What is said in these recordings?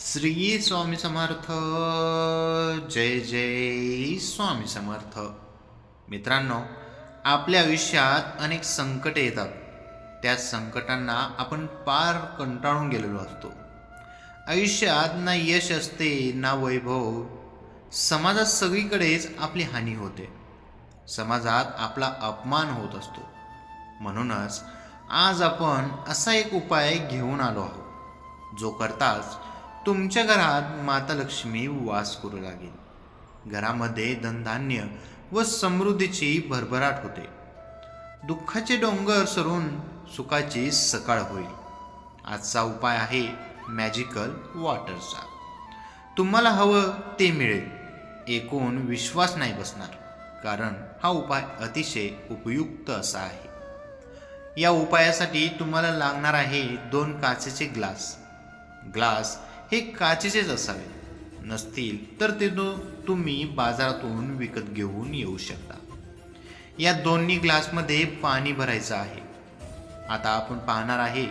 श्री स्वामी समर्थ जय जय स्वामी समर्थ. मित्रांनो आपल्या आयुष्यात अनेक संकटे येतात. त्या संकटांना आपण पार कंटाळून गेलेलो असतो. आयुष्यात ना यश असते ना वैभव. समाजात सगळीकडेच आपली हानी होते. समाजात आपला अपमान होत असतो. म्हणूनच आज आपण असा एक उपाय घेऊन आलो आहोत. जो करताच तुमच्या घरात माता लक्ष्मी वास करू लागेल. घरामध्ये धनधान्य व समृद्धीची भरभराट होते. दुःखाचे डोंगर सरून सुखाची सकाळ होईल. आजचा उपाय आहे मॅजिकल वॉटरचा तुम्हाला हवं ते मिळेल. एकूण विश्वास नाही बसणार कारण हा उपाय अतिशय उपयुक्त असा आहे. या उपायासाठी तुम्हाला लागणार आहे दोन काचेचे ग्लास. ग्लास हे काचेचेच असावे. नसतील तर ते तो तुम्ही बाजारातून विकत घेऊन येऊ शकता. या दोन्ही ग्लासमध्ये पाणी भरायचं आहे. आता आपण पाहणार आहे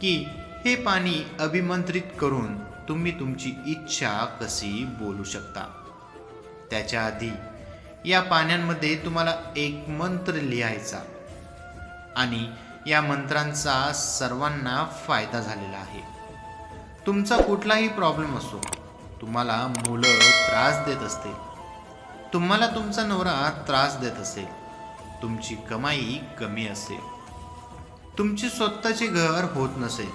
की हे पाणी अभिमंत्रित करून तुम्ही तुमची इच्छा कशी बोलू शकता. त्याच्या आधी या पाण्यांमध्ये तुम्हाला एक मंत्र लिहायचा आणि या मंत्रांचा सर्वांना फायदा झालेला आहे. तुमचा कुठलाही प्रॉब्लेम असो तुम्हाला मुलं त्रास देत असतील. तुम्हाला तुमचा नवरा त्रास देत असेल. तुमची कमाई कमी असेल. तुमची स्वतःचे घर होत नसेल.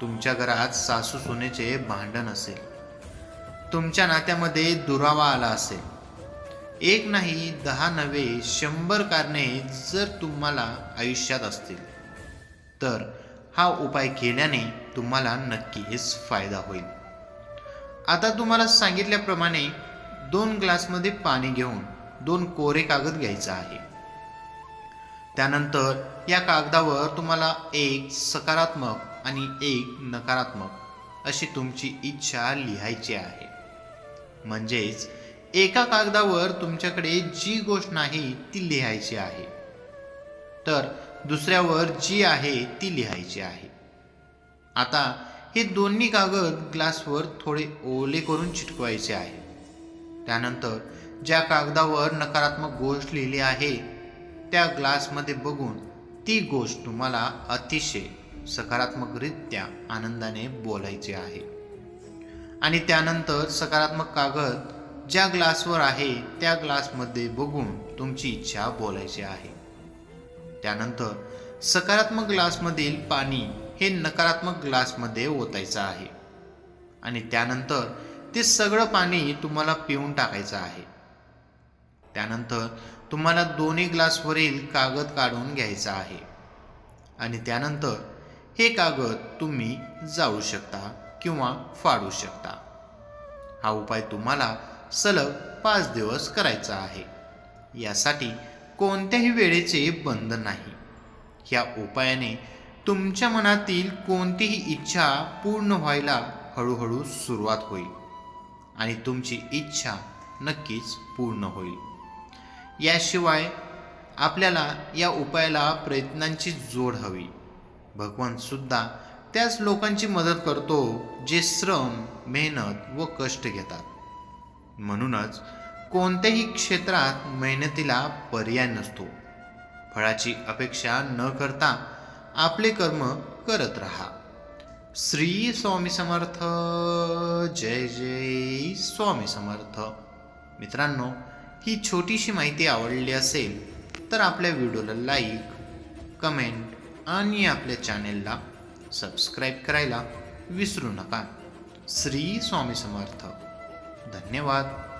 तुमच्या घरात सासू सुनेचे भांडण असेल. तुमच्या नात्यामध्ये दुरावा आला असेल. एक नाही दहा नव्हे शंभर कारणे जर तुम्हाला आयुष्यात असतील. तर हा उपाय केल्याने तुम्हाला नक्कीच फायदा होईल. आता तुम्हाला सांगितल्याप्रमाणे दोन ग्लासमध्ये पाणी घेऊन दोन कोरे कागद घ्यायचा आहे. त्यानंतर या कागदावर तुम्हाला एक सकारात्मक आणि एक नकारात्मक अशी तुमची इच्छा लिहायची आहे. म्हणजेच एका कागदावर तुमच्याकडे जी गोष्ट नाही ती लिहायची आहे. तर दुसऱ्यावर जी आहे ती लिहायची आहे. आता हे दोन्ही कागद ग्लासवर थोडे ओले करून चिटकवायचे आहे. त्यानंतर ज्या कागदावर नकारात्मक गोष्ट लिहिली आहे त्या ग्लासमध्ये बघून ती गोष्ट तुम्हाला अतिशय सकारात्मकरित्या आनंदाने बोलायची आहे. आणि त्यानंतर सकारात्मक कागद ज्या ग्लासवर आहे त्या ग्लासमध्ये बघून तुमची इच्छा बोलायची आहे. त्यानंतर सकारात्मक ग्लासमधील पाणी हे नकारात्मक ग्लासमध्ये ओतायचं आहे. आणि त्यानंतर ते सगळं पाणी तुम्हाला पिऊन टाकायचं आहे. त्यानंतर तुम्हाला दोन्ही ग्लासवरील कागद काढून घ्यायचा आहे. आणि त्यानंतर हे कागद तुम्ही जाळू शकता किंवा फाडू शकता. हा उपाय तुम्हाला सलग पाच दिवस करायचा आहे. यासाठी कोणत्याही वेळेचे बंधन नाही. ह्या उपायाने तुमच्या मनातील कोणतीही इच्छा पूर्ण व्हायला हळूहळू सुरुवात होईल आणि तुमची इच्छा नक्कीच पूर्ण होईल. याशिवाय आपल्याला या उपायाला प्रयत्नांची जोड हवी. भगवान सुद्धा त्याच लोकांची मदत करतो जे श्रम मेहनत व कष्ट घेतात. म्हणूनच कोणत्याही क्षेत्रात मेहनतीला पर्याय नसतो. फळाची अपेक्षा न करता आपले कर्म करत राहा. श्री स्वामी समर्थ. जय जय स्वामी समर्थ. मित्रांनो ही छोटीशी माहिती आवडली असेल तर आपल्या व्हिडिओला लाईक कमेंट आणि आपल्या चॅनेलला सबस्क्राईब करायला विसरू नका. श्री स्वामी समर्थ. धन्यवाद.